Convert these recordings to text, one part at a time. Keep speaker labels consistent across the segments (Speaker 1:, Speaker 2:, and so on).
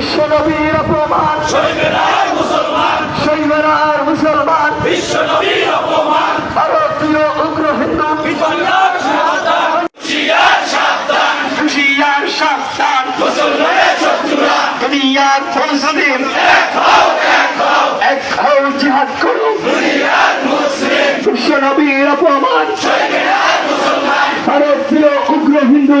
Speaker 1: বিশ্ব নবীর অপমান।
Speaker 2: শৈবেরার মুসলমান। বিশ্ব নবীর অপমান।
Speaker 1: ভারতীয় উগ্র হিন্দু।
Speaker 2: হুশিয়ার সাবধান। মুসলমানের শত্রুরা।
Speaker 1: দুনিয়ার মুসলিম।
Speaker 2: এক হও এক হও।
Speaker 1: এক হও জিহাদ করুন বিশ্ব নবীর অপমান। ভারতীয় উগ্র হিন্দু।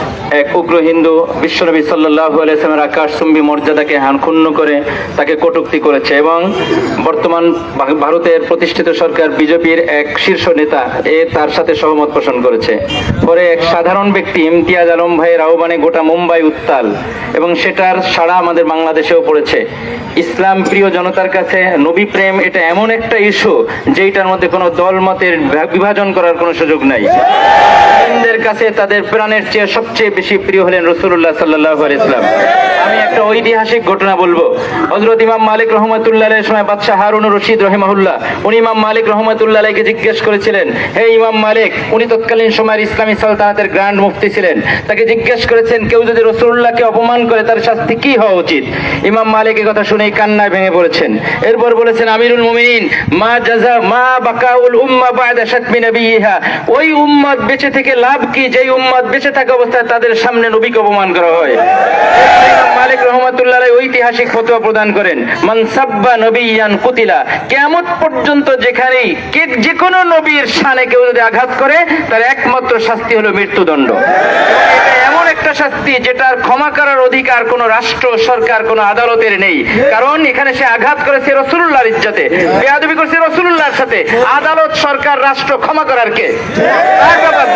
Speaker 3: এক উগ্র হিন্দু বিশ্বনবী সাল্লাহ আলাইসলামের আকাশচুম্বী মর্যাদাকে হান ক্ষুণ্ণ করে তাকে কটূক্তি করেছে এবং বর্তমান ভারতের প্রতিষ্ঠিত সরকার বিজেপির এক শীর্ষ নেতা এ তার সাথে সহমত পোষণ করেছে। পরে এক সাধারণ ব্যক্তি ইমতিয়াজ আলম ভাইয়ের আহ্বানে গোটা মুম্বাই উত্তাল এবং সেটার সাড়া আমাদের বাংলাদেশেও পড়েছে। ইসলাম প্রিয় জনতার কাছে নবী প্রেম এটা এমন একটা ইস্যু যেটার মধ্যে কোনো দল মতের বিভাজন করার কোনো সুযোগ নাই। কাছে তাদের প্রাণের চেয়ে সবচেয়ে বেশি প্রিয় হলেন রসুল্লাহ সাল্লাহ ইসলাম আমি একটা ঐতিহাসিক ঘটনা বলব। হজরত ইমাম মালিক রহমতুল্লাহ সময় বাদশাহ হারুন রশিদ রহিমাহুল্লাহ, উনি ইমাম মালিক রহমতুল্লাহ কে জিজ্ঞেস করেছিলেন, হে ইমাম মালিক, উনি তৎকালীন সময়ের ইসলামী সালতানাতের গ্র্যান্ড মুফতি ছিলেন। তাকে জিজ্ঞেস করেছেন, কেউ যদি রসুল্লাহকে অপমান করে, তার শাস্তি কি হওয়া উচিত? ইমাম মালিক এ কথা শুনেই কান্নায় ভেঙে পড়েছেন। এরপর বলেছেন, আমিরুল মুমিনিন, মা জাজা মা বাকাউল উম্মা বাদা শাতমি নবিহা ওই উম্মত বেঁচে থেকে লাভ কি? যেই উম্মত বেঁচে থাকা অবস্থায় তাদের সামনে নবীকে অপমান করা হয়। মালিক রহমতুল্লাহ ঐতিহাসিক ফতোয়া প্রদান করেন মানসাব্বা নবীয়ান কুতিলা কেমন পর্যন্ত যেখানেই কে যে কোনো নবীর শানে কেউ যদি আঘাত করে, তার একমাত্র শাস্তি হলো মৃত্যুদণ্ড। এমন এমন একটা শাস্তি যেটার ক্ষমা করার অধিকার কোনো রাষ্ট্র, সরকার, কোনো আদালতের নেই। কারণ এখানে সে আঘাত করেছে রসুল্লাহর ইজ্জতে, বেয়াদবি করেছে রসুল্লাহর সাথে। আদালত, সরকার, রাষ্ট্র ক্ষমা করার কে?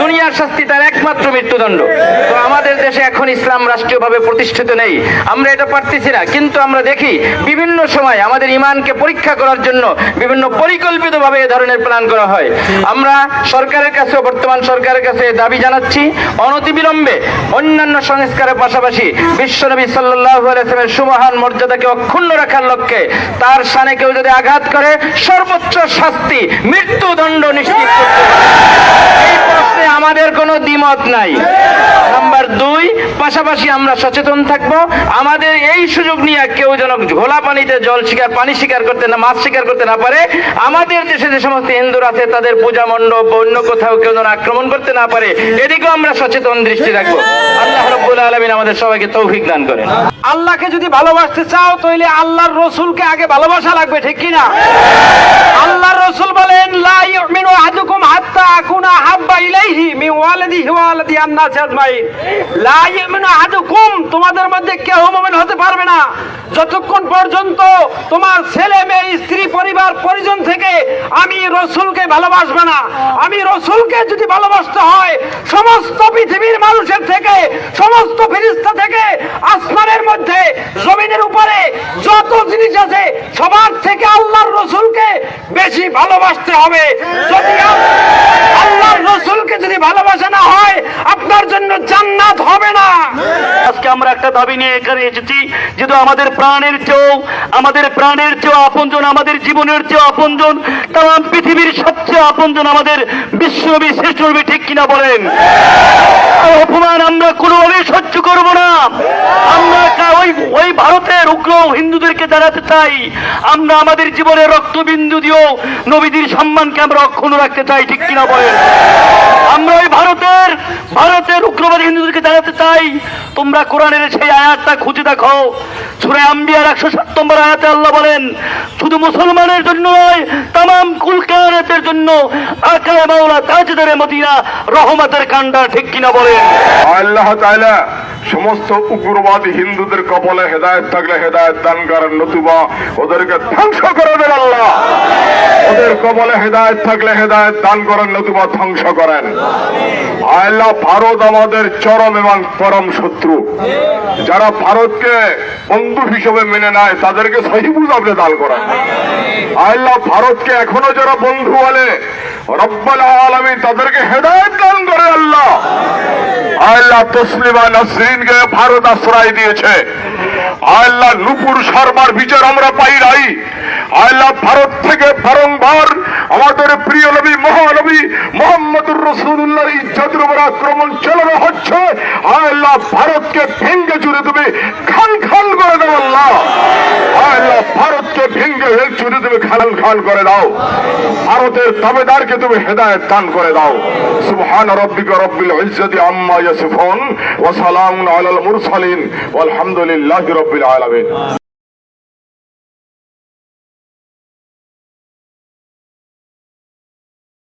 Speaker 3: দুনিয়ার শাস্তি তার একমাত্র মৃত্যুদণ্ড। তো আমাদের দেশে এখন ইসলাম রাষ্ট্রীয়ভাবে প্রতিষ্ঠিত নেই। আমরা এটা পারতেছি না। কিন্তু আমরা দেখি বিভিন্ন সময় আমাদের ইমানকে পরীক্ষা করার জন্য বিভিন্ন পরিকল্পিতভাবে এ ধরনের প্ল্যান করা হয়। আমরা সরকারের কাছে বর্তমান সরকারের কাছে দাবি জানাচ্ছি। অনতিবিলম্বে অন্যান্য সংস্কারের পাশাপাশি বিশ্বনবী আলাইসলামের সুমহান মর্যাদাকে অক্ষুণ্ণ রাখার লক্ষ্যে তার সানে কেউ যদি আঘাত করে, সর্বোচ্চ শাস্তি মৃত্যুদণ্ড নিশ্চিত করতে প্রশ্নে আমাদের কোনো দ্বিমত নাই। নাম্বার দুই, পাশাপাশি আমরা সচেতন থাকব। আমাদের এই সুযোগ নিয়ে কেউ যেন ঘোলা পানিতে জল শিকার, পানি শিকার করতে না, মাছ শিকার করতে না পারে। আমাদের দেশে যে সমস্ত হিন্দুরা আছে, তাদের পূজা মণ্ডপ অন্য কোথাও কেউ যেন আক্রমণ করতে না পারে, এদিকেও আমরা সচেতন দৃষ্টি রাখব। আল্লাহ রব্বুল আলমিন আমাদের সবাইকে তৌফিক দান করেন।
Speaker 4: আল্লাহকে যদি ভালোবাসতে চাও তাহলে আল্লাহর রসুলকে আগে ভালোবাসা লাগবে, ঠিক কিনা? আল্লাহর রসুল তোমাদের মধ্যে কেউ মুমিন হতে পারবে না। যতক্ষণ পর্যন্ত তোমার ছেলে মেয়ে, স্ত্রী পরিবার, পরিজন থেকে আমি রসুলকে ভালোবাসবে না। আমি রসুলকে যদি ভালোবাসতে হয়, সমস্ত পৃথিবীর মানুষের থেকে, সমস্ত ফিরিস্তা থেকে, আসমানের মধ্যে, জমিনের উপরে যত জিনিস আছে, সবার থেকে আল্লাহর রসুলকে বেশি ভালোবাসতে হবে। যদি আল- আল্লাহর রসুলকে যদি ভালোবাসা না হয় আপনার জন্য জান্নাত হবে না
Speaker 5: আজকে আমরা একটা দাবি নিয়ে এখানে এসেছি যেহেতু আমাদের প্রাণের চেয়েও, আমাদের প্রাণের চেয়েও আপনজন, আমাদের জীবনের চেয়েও আপনজন, তাম পৃথিবীর সবচেয়ে আপনজন আমাদের বিশ্বনবী শ্রেষ্ঠ নবী ঠিক কিনা বলেন? অপমান আমরা কোনোভাবেই সহ্য করব না। আমরা ওই ওই ভারতের উগ্র হিন্দুদেরকে জানাতে চাই, আমরা আমাদের জীবনের রক্তবিন্দু দিয়েও নবীদের সম্মানকে আমরা অক্ষুণ্ণ রাখতে চাই, ঠিক কিনা বলেন? আমরা ওই ভারতের ভারতের উগ্রবাদী হিন্দুদেরকে জানাতে চাই, তোমরা কোরআনের সেই আয়াতটা খুঁজে দেখো। সুরে আম্বিয়ার একশো সাত নম্বর আয়াতে আল্লাহ বলেন, শুধু মুসলমানের জন্য নয় তাম কুলকানের জন্য আকায় মাওলা তাজদারে মদিনা রহমতের কান্ডা ঠিক কিনা বলেন?
Speaker 6: আল্লাহ তাআলা সমস্ত উগ্রবাদী হিন্দুদের কপালে হেদায়ত থাকলে হেদায়ত দান করেন নতুবা ওদেরকে ধ্বংস করে দেন আল্লাহ। ওদের কপালে হেদায়ত থাকলে হেদায়ত দান করেন নতুবা ধ্বংস করেন। আল্লাহ ভারত আমাদের চরম এবং পরম শত্রু। যারা ভারতকে বন্ধু হিসেবে মেনে নেয়, তাদেরকে সহিবুজ আপনি দান করেন। আল্লাহ ভারতকে এখনও যারা বন্ধু বলে, রব্বাল আলমী তাদেরকে হেদায়ত দান করে আল্লাহ আল্লাহ তসলিমা নাসরিনকে ভারত আশ্রয় দিয়েছে। আল্লাহ নুপুর শর্মার বিচার আমরা পাই নাই। আল্লাহ ভারত থেকে বারংবার আমাদের প্রিয় নবী, মহানবী মোহাম্মদুর রসুল্লাহ ইজ্জতের উপর আক্রমণ চালানো হচ্ছে। আল্লাহ ভারতকে ভেঙ্গে চুরে তুমি খান খান করে দাও আল্লাহ আল্লাহ। ভারতকে ভেঙ্গে ছুটে তুমি খালাল খান করে দাও। ভারতের দাবেদারকে তুমি হেদায়ত দান করে দাও। সুবহান রব্বিকা রব্বিল ইজ্জতি আম্মা ইয়াসিফুন ওয়া সালামুন আলাল মুরসালিন। ওয়ালহামদুলিল্লাহি রব্বিল আলামিন।